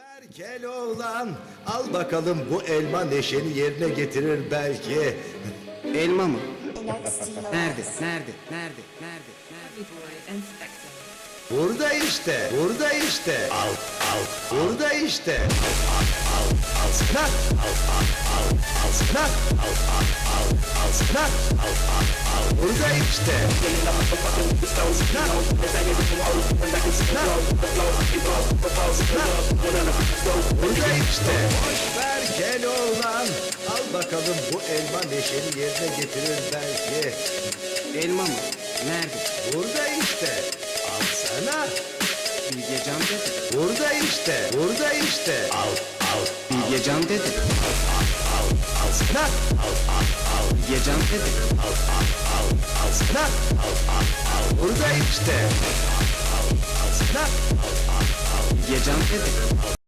ver Keloğlan, al bakalım bu elma neşeni yerine getirir belki. Elma mı? Nerede? Nerede? Nerede? Nerede? Nerede? Burada işte, burada işte. Al, al, burada işte. Al, al, al, sınak. Al, al, al, al, sınak. Al, al, al, al, sınak. Al, al, al, burada işte. Sınak. İşte. Boş ver Keloğlan. Al bakalım bu elma neşeni yerine getirir belki. Elma mı? Nerede? Burada işte. Al sana. Bilgecan dedi. Burada işte. Burada işte. Al, al, Bilgecan dedi. al sana. Al, al, al, Bilgecan dedi. al, al, al, al sana. Al, al, al. Burada işte. Al, al, al sana. Al, al, al. Bilgecan dedi.